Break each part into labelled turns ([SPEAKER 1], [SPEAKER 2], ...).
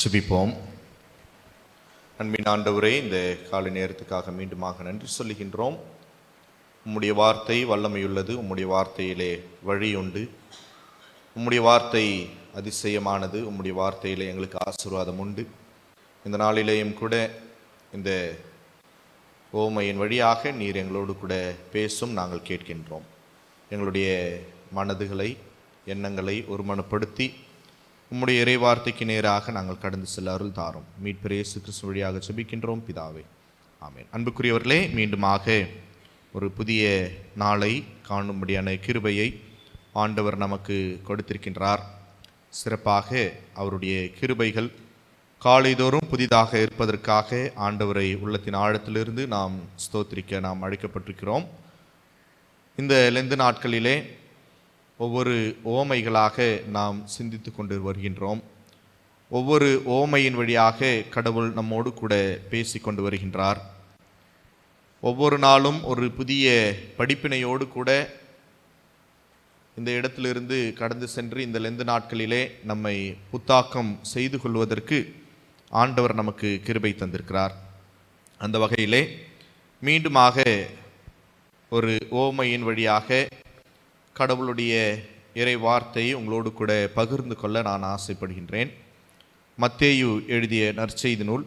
[SPEAKER 1] ஜெபிப்போம். அன்பின் ஆண்டவரே இந்த காலை நேரத்துக்காக மீண்டுமாக நன்றி சொல்லுகின்றோம். உம்முடைய வார்த்தை வல்லமையுள்ளது உம்முடைய வார்த்தையிலே வழி உண்டு. உம்முடைய வார்த்தை அதிசயமானது உம்முடைய வார்த்தையிலே எங்களுக்கு ஆசீர்வாதம் உண்டு. இந்த நாளிலேயும் கூட இந்த ஓமையின் வழியாக நீர் எங்களோடு கூட பேசும் நாங்கள் கேட்கின்றோம். எங்களுடைய மனதுகளை எண்ணங்களை ஒருமனப்படுத்தி உம்முடைய இறைவார்த்தைக்கு நேராக நாங்கள் கடந்து செல்ல அருள் தாரோம் மீட்பர் இயேசு கிறிஸ்து வழியாக செபிக்கின்றோம் பிதாவே. ஆமேன். அன்புக்குரியவர்களே மீண்டுமாக ஒரு புதிய நாளை காணும்படியான கிருபையை ஆண்டவர் நமக்கு கொடுத்திருக்கின்றார். சிறப்பாக அவருடைய கிருபைகள் காலைதோறும் புதிதாக இருப்பதற்காக ஆண்டவரை உள்ளத்தின் ஆழத்திலிருந்து நாம் ஸ்தோத்திரிக்க நாம் அழைக்கப்பட்டிருக்கிறோம். இந்த லெந்து நாட்களிலே ஒவ்வொரு ஓமைகளாக நாம் சிந்தித்து கொண்டு வருகின்றோம். ஒவ்வொரு ஓமையின் வழியாக கடவுள் நம்மோடு கூட பேசி கொண்டு வருகின்றார். ஒவ்வொரு நாளும் ஒரு புதிய படிப்பினையோடு கூட இந்த இடத்திலிருந்து கடந்து சென்று இந்த லெந்து நாட்களிலே நம்மை புத்தாக்கம் செய்து கொள்வதற்கு ஆண்டவர் நமக்கு கிருபை தந்திருக்கிறார். அந்த வகையிலே மீண்டுமாக ஒரு ஓமையின் வழியாக கடவுளுடைய இறை வார்த்தையை உங்களோடு கூட பகிர்ந்து கொள்ள நான் ஆசைப்படுகின்றேன். மத்தேயு எழுதிய நற்செய்தி நூல்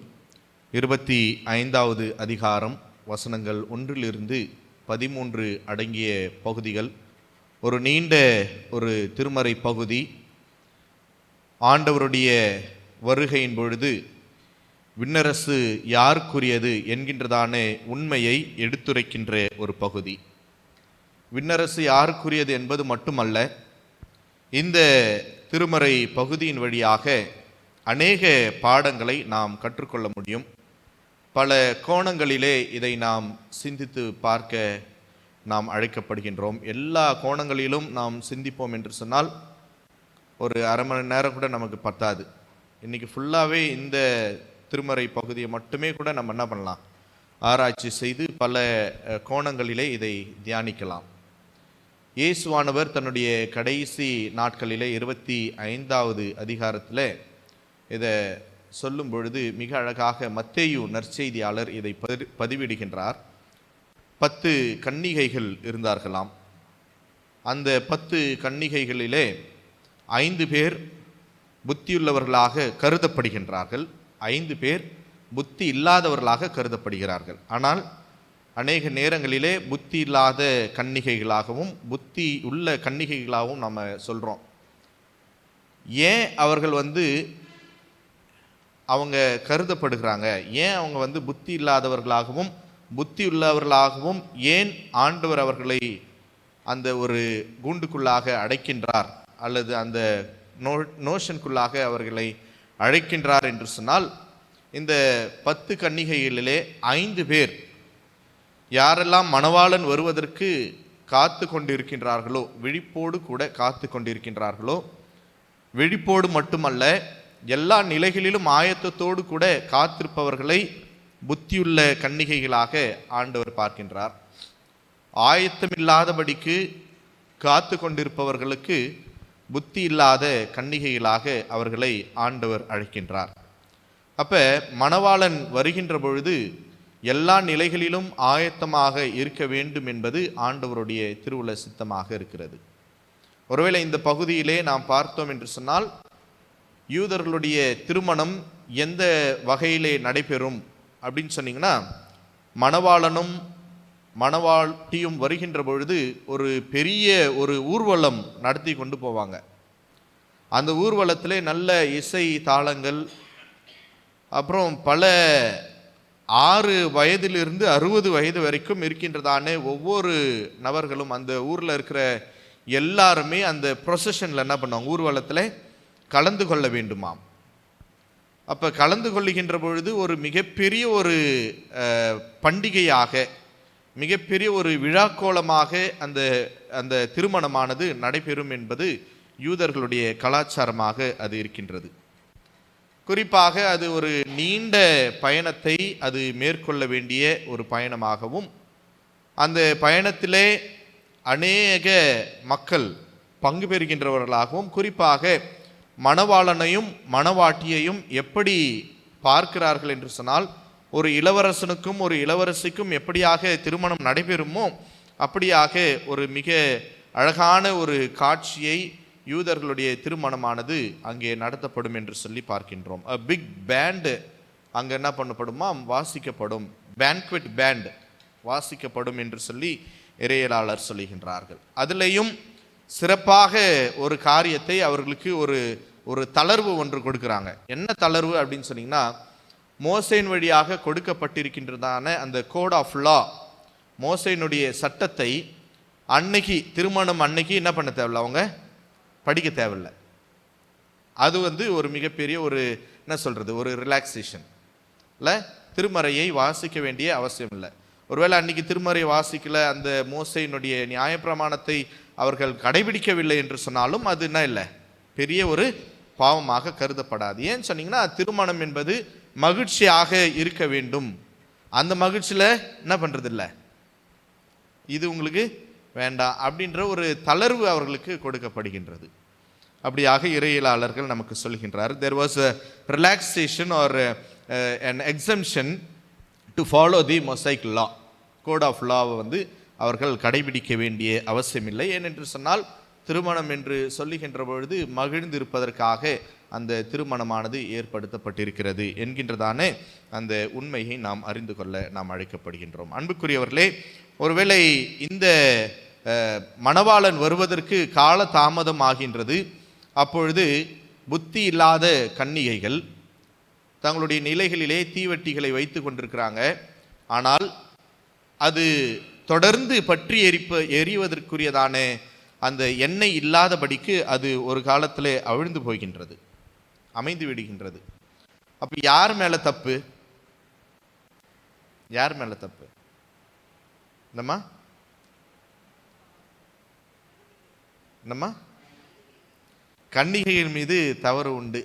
[SPEAKER 1] இருபத்தி ஐந்தாவது அதிகாரம் வசனங்கள் ஒன்றிலிருந்து பதிமூன்று அடங்கிய பகுதிகள். ஒரு நீண்ட ஒரு திருமறை பகுதி. ஆண்டவருடைய வருகையின் பொழுது விண்ணரசு யாருக்குரியது என்கின்றதான உண்மையை எடுத்துரைக்கின்ற ஒரு பகுதி. விண்ணரசு யாருக்குரியது என்பது மட்டுமல்ல இந்த திருமறை பகுதியின் வழியாக அநேக பாடங்களை நாம் கற்றுக்கொள்ள முடியும். பல கோணங்களிலே இதை நாம் சிந்தித்து பார்க்க நாம் அழைக்கப்படுகின்றோம். எல்லா கோணங்களிலும் நாம் சிந்திப்போம் என்று சொன்னால் ஒரு அரை மணி நேரம் கூட நமக்கு பத்தாது. இன்றைக்கி ஃபுல்லாகவே இந்த திருமறை பகுதியை மட்டுமே கூட நம்ம என்ன பண்ணலாம்? ஆராய்ச்சி செய்து பல கோணங்களிலே இதை தியானிக்கலாம். இயேசுவானவர் தன்னுடைய கடைசி நாட்களிலே இருபத்தி ஐந்தாவது அதிகாரத்தில் இதை சொல்லும் பொழுது மிக அழகாக மத்தேயு நற்செய்தியாளர் இதை பதி- பதிவிடுகின்றார். பத்து கன்னிகைகள் இருந்தார்களாம். அந்த பத்து கன்னிகைகளிலே ஐந்து பேர் புத்தியுள்ளவர்களாக கருதப்படுகின்றார்கள். ஐந்து பேர் புத்தி இல்லாதவர்களாக கருதப்படுகிறார்கள். ஆனால் அநேக நேரங்களிலே புத்தி இல்லாத கன்னிகைகளாகவும் புத்தி உள்ள கன்னிகைகளாகவும் நம்ம சொல்கிறோம் ஏன் அவர்கள் வந்து அவங்க கருதப்படுகிறாங்க? ஏன் அவங்க வந்து புத்தி இல்லாதவர்களாகவும் புத்தி உள்ளவர்களாகவும் ஏன் ஆண்டவர் அவர்களை அந்த ஒரு கூண்டுக்குள்ளாக அடைக்கின்றார்? அல்லது அந்த நோ நோஷனுக்குள்ளாக அவர்களை அழைக்கின்றார் என்று சொன்னால் இந்த பத்து கன்னிகைகளிலே ஐந்து பேர் யாரெல்லாம் மணவாளன் வருவதற்கு காத்து கொண்டிருக்கின்றார்களோ விழிப்போடு கூட காத்து கொண்டிருக்கின்றார்களோ விழிப்போடு மட்டுமல்ல எல்லா நிலைகளிலும் ஆயத்தத்தோடு கூட காத்திருப்பவர்களை புத்தியுள்ள கன்னிகைகளாக ஆண்டவர் பார்க்கின்றார். ஆயத்தமில்லாதபடிக்கு காத்து கொண்டிருப்பவர்களுக்கு புத்தி இல்லாத கன்னிகைகளாக அவர்களை ஆண்டவர் அழைக்கின்றார். அப்போ மணவாளன் வருகின்ற பொழுது எல்லா நிலைகளிலும் ஆயத்தமாக இருக்க வேண்டும் என்பது ஆண்டவருடைய திருவுள்ள சித்தமாக இருக்கிறது. ஒருவேளை இந்த பகுதியிலே நாம் பார்த்தோம் என்று சொன்னால் யூதர்களுடைய திருமணம் எந்த வகையிலே நடைபெறும் அப்படின்னு சொன்னீங்கன்னா மணவாளனும் மணவாட்டியும் வருகின்ற பொழுது ஒரு பெரிய ஒரு ஊர்வலம் நடத்தி கொண்டு போவாங்க. அந்த ஊர்வலத்திலே நல்ல இசை தாளங்கள் அப்புறம் பல ஆறு வயதிலிருந்து அறுபது வயது வரைக்கும் இருக்கின்றதான ஒவ்வொரு நபர்களும் அந்த ஊரில் இருக்கிற எல்லாருமே அந்த ப்ரொசஷனில் என்ன பண்ணுவாங்க? ஊர்வலத்தில் கலந்து கொள்ள வேண்டுமாம். அப்போ கலந்து கொள்ளுகின்ற பொழுது ஒரு மிகப்பெரிய ஒரு பண்டிகையாக மிகப்பெரிய ஒரு விழாக்கோலமாக அந்த அந்த திருமணமானது நடைபெறும் என்பது யூதர்களுடைய கலாச்சாரமாக அது இருக்கின்றது. குறிப்பாக அது ஒரு நீண்ட பயணத்தை அது மேற்கொள்ள வேண்டிய ஒரு பயணமாகவும் அந்த பயணத்திலே அநேக மக்கள் பங்கு பெறுகின்றவர்களாகவும் குறிப்பாக மணவாளனையும் மணவாட்டியையும் எப்படி பார்க்கிறார்கள் என்று சொன்னால் ஒரு இளவரசனுக்கும் ஒரு இளவரசிக்கும் எப்படியாக திருமணம் நடைபெறுமோ அப்படியாக ஒரு மிக அழகான ஒரு காட்சியை யூதர்களுடைய திருமணமானது அங்கே நடத்தப்படும் என்று சொல்லி பார்க்கின்றோம். பிக் பேண்டு அங்கே என்ன பண்ணப்படுமா? வாசிக்கப்படும். பேங்க்வெட் பேண்ட் வாசிக்கப்படும் என்று சொல்லி இறையலாளர் சொல்லுகின்றார்கள். அதுலேயும் சிறப்பாக ஒரு காரியத்தை அவர்களுக்கு ஒரு ஒரு தளர்வு ஒன்று கொடுக்குறாங்க. என்ன தளர்வு அப்படின்னு சொன்னீங்கன்னா மோசையின் வழியாக கொடுக்கப்பட்டிருக்கின்றதான அந்த கோட் ஆஃப் லா மோசையினுடைய சட்டத்தை அன்னைக்கு திருமணம் அன்னைக்கு என்ன பண்ண தேவையில்ல அவங்க? படிக்க தேவையில்ல. அது வந்து ஒரு மிகப்பெரிய ஒரு என்ன சொல்கிறது ஒரு ரிலாக்ஸேஷன் இல்லை திருமறையை வாசிக்க வேண்டிய அவசியம் இல்லை. ஒருவேளை அன்னைக்கு திருமறையை வாசிக்கல அந்த மோசையினுடைய நியாயப்பிரமாணத்தை அவர்கள் கடைபிடிக்கவில்லை என்று சொன்னாலும் அது என்ன இல்லை பெரிய ஒரு பாவமாக கருதப்படாது. ஏன்னு சொன்னீங்கன்னா திருமணம் என்பது மகிழ்ச்சியாக இருக்க வேண்டும். அந்த மகிழ்ச்சியில் என்ன பண்ணுறதில்ல இது உங்களுக்கு வேண்டாம் அப்படின்ற ஒரு தளர்வு அவர்களுக்கு கொடுக்கப்படுகின்றது. அப்படியாக இறையியலாளர்கள் நமக்கு சொல்கின்றார். There was a relaxation or an exemption to follow the Mosaic law code of லாவை வந்து அவர்கள் கடைபிடிக்க வேண்டிய அவசியமில்லை. ஏனென்று சொன்னால் திருமணம் என்று சொல்லுகின்ற பொழுது மகிழ்ந்திருப்பதற்காக அந்த திருமணமானது ஏற்படுத்தப்பட்டிருக்கிறது என்கின்றதான அந்த உண்மையை நாம் அறிந்து கொள்ள நாம் அழைக்கப்படுகின்றோம். அன்புக்குரியவர்களே ஒருவேளை இந்த மணவாளன் வருவதற்கு கால தாமதம் ஆகின்றது. அப்பொழுது புத்தி இல்லாத கன்னிகைகள் தங்களுடைய நிலைகளிலே தீவெட்டிகளை வைத்து கொண்டிருக்கிறாங்க. ஆனால் அது தொடர்ந்து பற்றி எரிப்ப எரிவதற்குரியதான அந்த எண்ணெய் இல்லாதபடிக்கு அது ஒரு காலத்தில் அவிழ்ந்து போகின்றது அமைந்து விடுகின்றது. அப்போ யார் மேலே தப்பு? யார் மேலே தப்பு? என்னம்மா? என்னம்மா? கன்னிகையின் மீது தவறு உண்டு.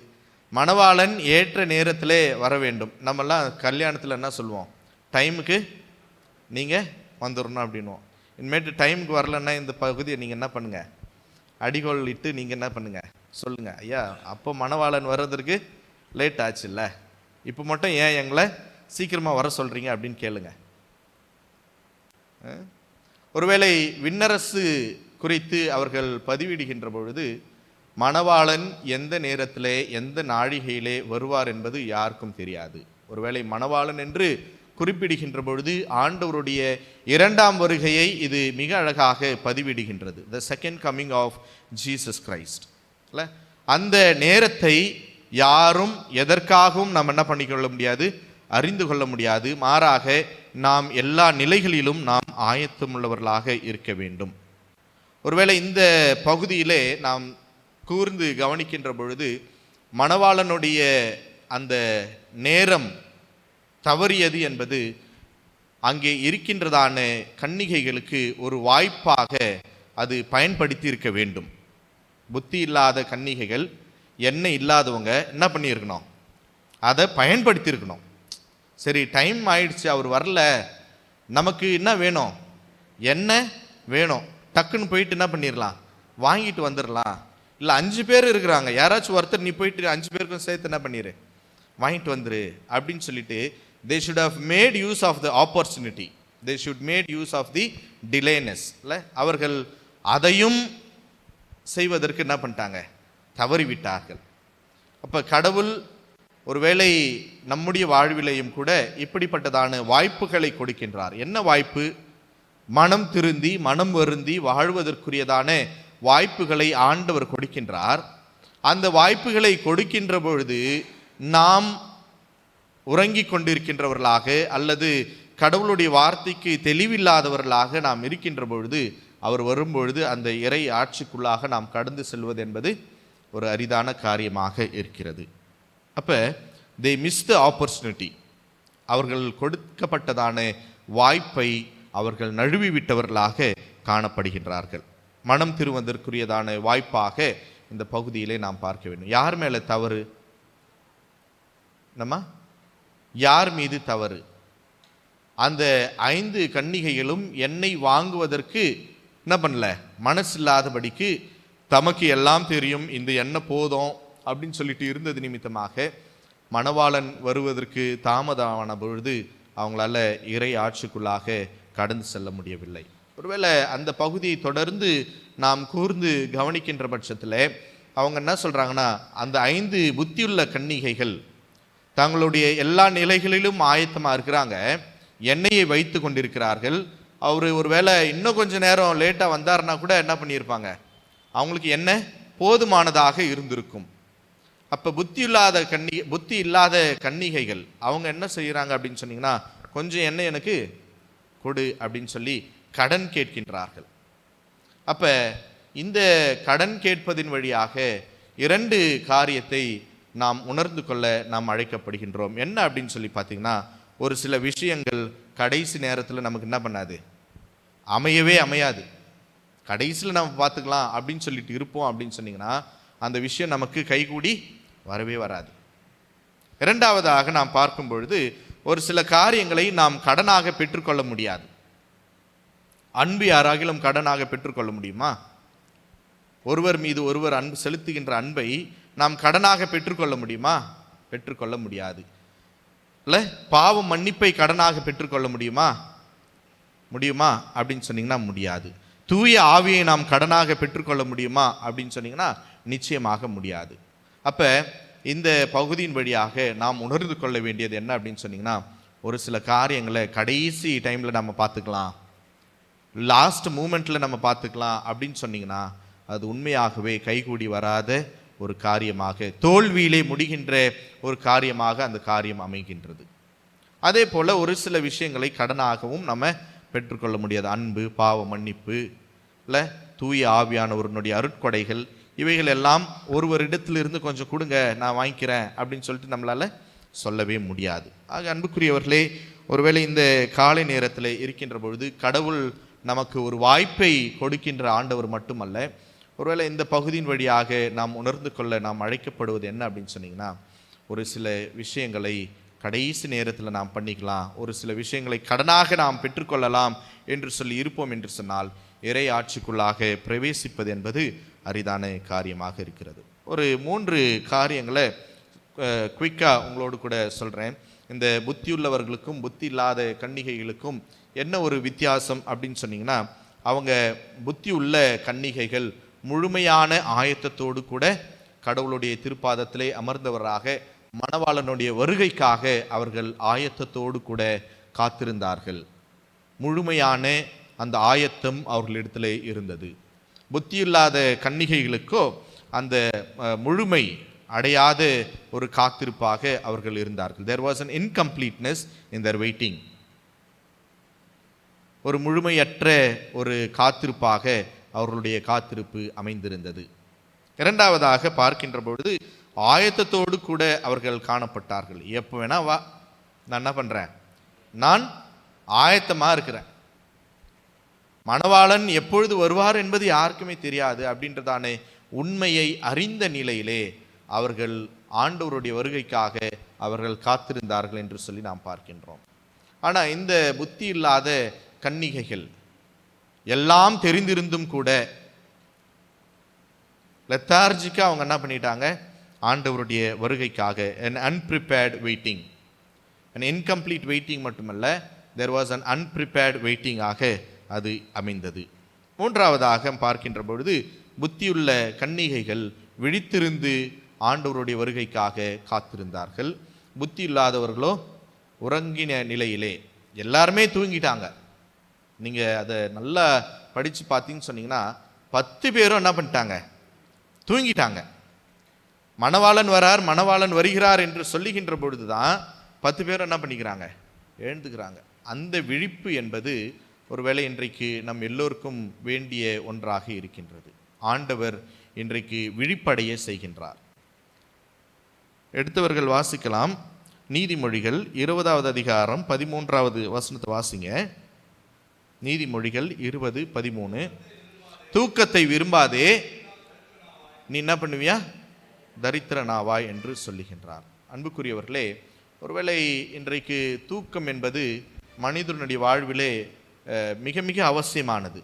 [SPEAKER 1] மணவாளன் ஏற்ற நேரத்திலே வர வேண்டும். நம்மெல்லாம் கல்யாணத்தில் என்ன சொல்லுவோம்? டைமுக்கு நீங்கள் வந்துடணும் அப்படின்வோம். இனிமேட்டு டைமுக்கு வரலன்னா இந்த பகுதியை நீங்கள் என்ன பண்ணுங்கள் அடிகோல் இட்டு நீங்கள் என்ன பண்ணுங்கள் சொல்லுங்கள் ஐயா அப்போ மணவாளன் வர்றதற்கு லேட் ஆச்சுல்ல? இப்போ மட்டும் ஏன் எங்களை சீக்கிரமாக வர சொல்கிறீங்க அப்படின்னு கேளுங்க. ஒருவேளை விண்ணரசு குறித்து அவர்கள் பதிவிடுகின்ற பொழுது மணவாளன் எந்த நேரத்திலே எந்த நாழிகையிலே வருவார் என்பது யாருக்கும் தெரியாது. ஒருவேளை மணவாளன் என்று குறிப்பிடுகின்ற பொழுது ஆண்டவருடைய இரண்டாம் வருகையை இது மிக அழகாக பதிவிடுகின்றது. The second coming of Jesus Christ இல்லை? அந்த நேரத்தை யாரும் எதற்காகவும் நாம் என்ன பண்ணிக்கொள்ள முடியாது? அறிந்து கொள்ள முடியாது. மாறாக நாம் எல்லா நிலைகளிலும் நாம் ஆயத்தமுள்ளவர்களாக இருக்க வேண்டும். ஒருவேளை இந்த பகுதியிலே நாம் கூர்ந்து கவனிக்கின்ற பொழுது மணவாளனுடைய அந்த நேரம் தவறியது என்பது அங்கே இருக்கின்றதான கன்னிகைகளுக்கு ஒரு வாய்ப்பாக அது பயன்படுத்தி இருக்க வேண்டும். புத்தி இல்லாத கன்னிகைகள் எண்ணெய் இல்லாதவங்க என்ன பண்ணியிருக்கணும்? அதை பயன்படுத்தியிருக்கணும். சரி டைம் ஆயிடுச்சு அவர் வரல. நமக்கு என்ன வேணும்? என்ன வேணும். டக்குன்னு போயிட்டு என்ன பண்ணிடலாம் வாங்கிட்டு வந்துடலாம் இல்லை அஞ்சு பேர் இருக்கிறாங்க. யாராச்சும் ஒருத்தர் நீ போயிட்டு அஞ்சு பேருக்கும் சேர்த்து என்ன பண்ணிடு வாங்கிட்டு வந்துரு. அப்படின்னு சொல்லிட்டு they should have made use of the opportunity they should made use of the delayness இல்லை அவர்கள் அதையும் செய்வதற்கு என்ன பண்ணிட்டாங்க? தவறிவிட்டார்கள். அப்போ கடவுள் ஒருவேளை நம்முடைய வாழ்விலையும் கூட இப்படிப்பட்டதான வாய்ப்புகளை கொடுக்கின்றார். என்ன வாய்ப்பு? மனம் திருந்தி மனம் வருந்தி வாழ்வதற்குரியதான வாய்ப்புகளை ஆண்டவர் கொடுக்கின்றார். அந்த வாய்ப்புகளை கொடுக்கின்ற பொழுது நாம் உறங்கிக் கொண்டிருக்கின்றவர்களாக அல்லது கடவுளுடைய வார்த்தைக்கு தெளிவில்லாதவர்களாக நாம் இருக்கின்ற பொழுது அவர் வரும்பொழுது அந்த இறை ஆட்சிக்குள்ளாக நாம் கடந்து செல்வது என்பது ஒரு அரிதான காரியமாக இருக்கிறது. அப்போ தே மிஸ் த ஆப்பர்ச்சுனிட்டி அவர்கள் கொடுக்கப்பட்டதான வாய்ப்பை அவர்கள் நழுவி விட்டவர்களாக காணப்படுகின்றார்கள். மனம் திருவதற்குரியதான வாய்ப்பாக இந்த பகுதியிலே நாம் பார்க்க வேண்டும். யார் மேலே தவறு? நம்ம யார் மீது தவறு? அந்த ஐந்து கன்னிகைகளும் எண்ணெய் வாங்குவதற்கு என்ன பண்ணல? மனசு இல்லாதபடிக்கு தமக்கு எல்லாம் தெரியும் இந்த எண்ணெய் போதும் அப்படின்னு சொல்லிட்டு இருந்தது நிமித்தமாக மணவாளன் வருவதற்கு தாமதமான பொழுது அவங்களால இறை ஆட்சிக்குள்ளாக கடந்து செல்ல முடியவில்லை. ஒருவேளை அந்த பகுதியை தொடர்ந்து நாம் கூர்ந்து கவனிக்கின்ற பட்சத்தில் அவங்க என்ன சொல்கிறாங்கன்னா அந்த ஐந்து புத்தியுள்ள கன்னிகைகள் தங்களுடைய எல்லா நிலைகளிலும் ஆயத்தமாக இருக்கிறாங்க. எண்ணெயை வைத்து கொண்டிருக்கிறார்கள். அவர் ஒருவேளை இன்னும் கொஞ்சம் நேரம் லேட்டாக வந்தாருன்னா கூட என்ன பண்ணியிருப்பாங்க? அவங்களுக்கு என்ன போதுமானதாக இருந்திருக்கும். அப்போ புத்தி இல்லாத கன்னி புத்தி இல்லாத கன்னிகைகள் அவங்க என்ன செய்கிறாங்க அப்படின்னு சொன்னீங்கன்னா கொஞ்சம் எண்ணெய் எனக்கு கொடு அப்படின்னு சொல்லி கடன் கேட்கின்றார்கள். அப்போ இந்த கடன் கேட்பதின் வழியாக இரண்டு காரியத்தை நாம் உணர்ந்து கொள்ள நாம் அழைக்கப்படுகின்றோம். என்ன அப்படின்னு சொல்லி பார்த்தீங்கன்னா ஒரு சில விஷயங்கள் கடைசி நேரத்தில் நமக்கு என்ன பண்ணாது? அமையவே அமையாது. கடைசியில் நம்ம பார்த்துக்கலாம் அப்படின்னு சொல்லிட்டு இருப்போம் அப்படின்னு சொன்னிங்கன்னா அந்த விஷயம் நமக்கு கைகூடி வரவே வராது. இரண்டாவதாக நாம் பார்க்கும் பொழுது ஒரு சில காரியங்களை நாம் கடனாக பெற்றுக்கொள்ள முடியாது. அன்பு யாராகிலும் கடனாக பெற்றுக்கொள்ள முடியுமா? ஒருவர் மீது ஒருவர் அன்பு செலுத்துகின்ற அன்பை நாம் கடனாக பெற்றுக்கொள்ள முடியுமா? பெற்றுக்கொள்ள முடியாது. இல்லை பாவம் மன்னிப்பை கடனாக பெற்றுக்கொள்ள முடியுமா? முடியுமா? அப்படின்னு சொன்னீங்கன்னா முடியாது. தூய ஆவியை நாம் கடனாக பெற்றுக்கொள்ள முடியுமா? அப்படின்னு சொன்னீங்கன்னா நிச்சயமாக முடியாது. அப்போ இந்த பகுதியின் வழியாக நாம் உணர்ந்து கொள்ள வேண்டியது என்ன அப்படின்னு சொன்னிங்கன்னா ஒரு சில காரியங்களை கடைசி டைமில் நம்ம பார்த்துக்கலாம். லாஸ்ட் மூமெண்ட்டில் நம்ம பார்த்துக்கலாம் அப்படின்னு சொன்னிங்கன்னா அது உண்மையாகவே கைகூடி வராத ஒரு காரியமாக தோல்வியிலே முடிகின்ற ஒரு காரியமாக அந்த காரியம் அமைகின்றது. அதே போல் ஒரு சில விஷயங்களை கடனாகவும் நம்ம பெற்றுக்கொள்ள முடியாது. அன்பு பாவ மன்னிப்பு இல்லை தூய ஆவியானவருடைய அருட்கொடைகள் இவைகள் எல்லாம் ஒருவரிடத்திலிருந்து கொஞ்சம் கொடுங்க நான் வாங்கிக்கிறேன் அப்படின்னு சொல்லிட்டு நம்மளால சொல்லவே முடியாது. ஆக அன்புக்குரியவர்களே ஒருவேளை இந்த காலை நேரத்தில் இருக்கின்ற பொழுது கடவுள் நமக்கு ஒரு வாய்ப்பை கொடுக்கின்ற ஆண்டவர் மட்டுமல்ல ஒருவேளை இந்த பகுதியின் வழியாக நாம் உணர்ந்து கொள்ள நாம் அழைக்கப்படுவது என்ன அப்படின்னு சொன்னீங்கன்னா ஒரு சில விஷயங்களை கடைசி நேரத்தில் நாம் பண்ணிக்கலாம் ஒரு சில விஷயங்களை கடனாக நாம் பெற்றுக்கொள்ளலாம் என்று சொல்லி இருப்போம் என்று சொன்னால் இறை ஆட்சிக்குள்ளாக பிரவேசிப்பது என்பது அரிதான காரியமாக இருக்கிறது. ஒரு மூன்று காரியங்களை குயிக்காக உங்களோடு கூட சொல்கிறேன் இந்த புத்தியுள்ளவர்களுக்கும் புத்தி இல்லாத கன்னிகைகளுக்கும் என்ன ஒரு வித்தியாசம் அப்படின்னு சொன்னீங்கன்னா அவங்க புத்தி உள்ள கன்னிகைகள் முழுமையான ஆயத்தத்தோடு கூட கடவுளுடைய திருப்பாதத்திலே அமர்ந்தவராக மணவாளனுடைய வருகைக்காக அவர்கள் ஆயத்தத்தோடு கூட காத்திருந்தார்கள். முழுமையான அந்த ஆயத்தம் அவர்களிடத்திலே இருந்தது. புத்தியில்லாத கன்னிகைகளுக்கோ அந்த முழுமை அடையாத ஒரு காத்திருப்பாக அவர்கள் இருந்தார்கள். There was an incompleteness in their waiting ஒரு முழுமையற்ற ஒரு காத்திருப்பாக அவர்களுடைய காத்திருப்பு அமைந்திருந்தது. இரண்டாவதாக பார்க்கின்ற பொழுது ஆயத்தத்தோடு கூட அவர்கள் காணப்பட்டார்கள். எப்போ வேணா வா நான் என்ன பண்ணுறேன் நான் ஆயத்தமாக இருக்கிறேன். மணவாளன் எப்பொழுது வருவார் என்பது யாருக்குமே தெரியாது அப்படின்றதான உண்மையை அறிந்த நிலையிலே அவர்கள் ஆண்டவருடைய வருகைக்காக அவர்கள் காத்திருந்தார்கள் என்று சொல்லி நாம் பார்க்கின்றோம். ஆனால் இந்த புத்தி இல்லாத கன்னிகைகள் எல்லாம் தெரிந்திருந்தும் கூட லெத்தார்ஜிக்காக அவங்க என்ன பண்ணிட்டாங்க? ஆண்டவருடைய வருகைக்காக an unprepared waiting and incomplete waiting மட்டுமல்ல there was an unprepared waiting ஆக அது அமைந்தது. மூன்றாவதாக பார்க்கின்ற பொழுது புத்தியுள்ள கன்னிகைகள் விழித்திருந்து ஆண்டவருடைய வருகைக்காக காத்திருந்தார்கள். புத்தி இல்லாதவர்களோ உறங்கின நிலையிலே எல்லாருமே தூங்கிட்டாங்க. நீங்கள் அதை நல்லா படித்து பார்த்தீங்கன்னு சொன்னீங்கன்னா பத்து பேரும் என்ன பண்ணிட்டாங்க? தூங்கிட்டாங்க. மணவாளன் வரார் மணவாளன் வருகிறார் என்று சொல்லுகின்ற பொழுது தான் பத்து பேரும் என்ன பண்ணிக்கிறாங்க? எழுந்துக்கிறாங்க. அந்த விழிப்பு என்பது ஒருவேளை இன்றைக்கு நம் எல்லோருக்கும் வேண்டிய ஒன்றாக இருக்கின்றது. ஆண்டவர் இன்றைக்கு விழிப்படைய செய்கின்றார். எடுத்தவர்கள் வாசிக்கலாம். நீதிமொழிகள் இருபதாவது அதிகாரம் பதிமூன்றாவது வசனத்தை வாசிங்க. நீதிமொழிகள் இருபது பதிமூணு. தூக்கத்தை விரும்பாதே நீ என்ன பண்ணுவியா? தரித்திரனாவாய் என்று சொல்லுகின்றார். அன்புக்குரியவர்களே ஒருவேளை இன்றைக்கு தூக்கம் என்பது மனிதனுடைய வாழ்விலே மிக மிக அவசியமானது.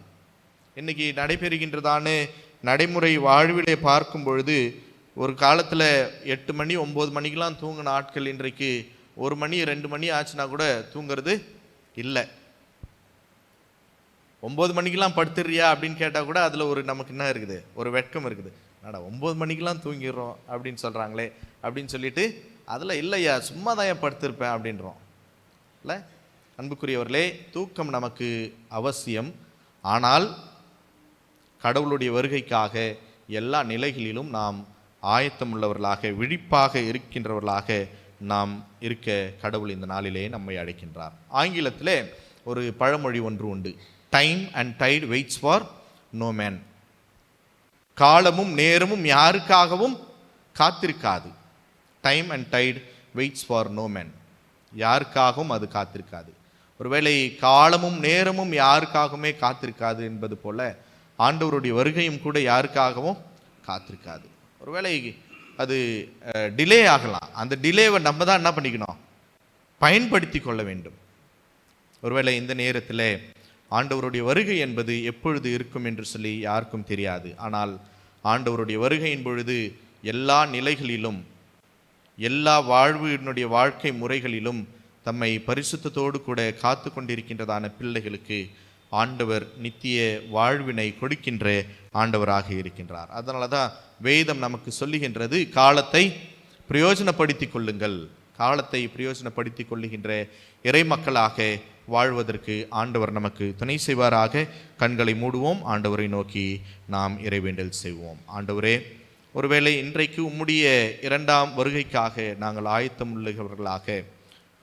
[SPEAKER 1] இன்றைக்கி நடைபெறுகின்றதான நடைமுறை வாழ்விலே பார்க்கும் பொழுது ஒரு காலத்தில் எட்டு மணி ஒம்பது மணிக்கெலாம் தூங்கின ஆட்கள் இன்றைக்கு ஒரு மணி ரெண்டு மணி ஆச்சுன்னா கூட தூங்குறது இல்லை. ஒம்பது மணிக்கெலாம் படுத்துறியா அப்படின்னு கேட்டால் கூட அதில் ஒரு நமக்கு என்ன இருக்குது? ஒரு வெட்கம் இருக்குது. என்னடா ஒம்பது மணிக்கெலாம் தூங்கிடுறோம் அப்படின்னு சொல்கிறாங்களே அப்படின்னு சொல்லிட்டு அதில் இல்லையா சும்மா தான் ஏன் படுத்திருப்பேன்? அப்படின்றோம். இல்லை? அன்புக்குரியவர்களே தூக்கம் நமக்கு அவசியம். ஆனால் கடவுளுடைய வருகைக்காக எல்லா நிலைகளிலும் நாம் ஆயத்தம் உள்ளவர்களாக விழிப்பாக இருக்கின்றவர்களாக நாம் இருக்க கடவுள் இந்த நாளிலே நம்மை அழைக்கின்றார். ஆங்கிலத்தில் ஒரு பழமொழி ஒன்று உண்டு. Time and tide waits for no man காலமும் நேரமும் யாருக்காகவும் காத்திருக்காது. Time and tide waits for no man யாருக்காகவும் அது காத்திருக்காது. ஒருவேளை காலமும் நேரமும் யாருக்காகவுமே காத்திருக்காது என்பது போல ஆண்டவருடைய வருகையும் கூட யாருக்காகவும் காத்திருக்காது. ஒருவேளை அது டிலே ஆகலாம். அந்த டிலேவை நம்ம தான் என்ன பண்ணிக்கணும்? பயன்படுத்தி கொள்ள வேண்டும். ஒருவேளை இந்த நேரத்தில் ஆண்டவருடைய வருகை என்பது எப்பொழுது இருக்கும் என்று சொல்லி யாருக்கும் தெரியாது. ஆனால் ஆண்டவருடைய வருகையின் பொழுது எல்லா நிலைகளிலும் எல்லா வாழ்வினுடைய வாழ்க்கை முறைகளிலும் தம்மை பரிசுத்தத்தோடு கூட காத்து கொண்டிருக்கின்றதான பிள்ளைகளுக்கு ஆண்டவர் நித்திய வாழ்வினை கொடுக்கின்ற ஆண்டவராக இருக்கின்றார். அதனால தான் வேதம் நமக்கு சொல்லுகின்றது காலத்தை பிரயோஜனப்படுத்தி கொள்ளுங்கள். காலத்தை பிரயோஜனப்படுத்திக் கொள்ளுகின்ற இறை மக்களாக வாழ்வதற்கு ஆண்டவர் நமக்கு துணை செய்வாராக. கண்களை மூடுவோம் ஆண்டவரை நோக்கி நாம் இறைவேண்டல் செய்வோம். ஆண்டவரே ஒருவேளை இன்றைக்கு உம்முடைய இரண்டாம் வருகைக்காக நாங்கள் ஆயத்தம் உள்ளவர்களாக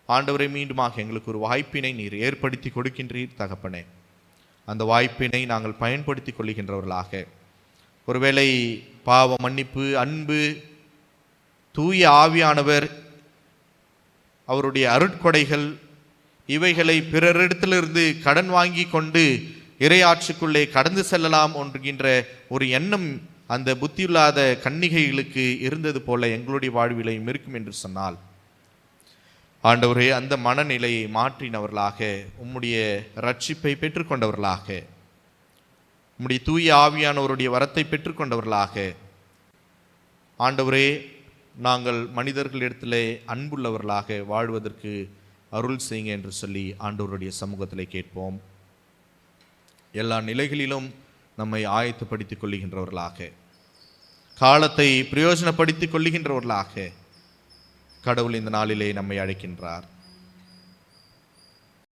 [SPEAKER 1] ஆண்டவரை மீண்டுமாக எங்களுக்கு ஒரு வாய்ப்பினை நீர் ஏற்படுத்தி கொடுக்கின்றீர் தகப்பனே. அந்த வாய்ப்பினை நாங்கள் பயன்படுத்தி கொள்கின்றவர்களாக ஒருவேளை பாவ மன்னிப்பு அன்பு தூய ஆவியானவர் அவருடைய அருட்கொடைகள் இவைகளை பிறரிடத்திலிருந்து கடன் வாங்கி கொண்டு இரையாற்றுக்குள்ளே கடந்து செல்லலாம் என்கின்ற ஒரு எண்ணம் அந்த புத்தியில்லாத கன்னிகைகளுக்கு இருந்தது போல எங்களுடைய வாழ்விலையும் இருக்கும் என்று சொன்னால் ஆண்டவரே அந்த மனநிலையை மாற்றினவர்களாக உம்முடைய ரட்சிப்பை பெற்றுக்கொண்டவர்களாக உம்முடைய தூய ஆவியானவருடைய வரத்தை பெற்றுக்கொண்டவர்களாக. ஆண்டவரே நாங்கள் மனிதர்களிடத்திலே அன்புள்ளவர்களாக வாழ்வதற்கு அருள் செய்யுங்க என்று சொல்லி ஆண்டவருடைய சமூகத்தில் கேட்போம். எல்லா நிலைகளிலும் நம்மை ஆயத்தப்படுத்திக் கொள்ளுகின்றவர்களாக காலத்தை பிரயோஜனப்படுத்திக் கொள்ளுகின்றவர்களாக கடவுள் இந்த நாளிலே நம்மை அழைக்கின்றார்.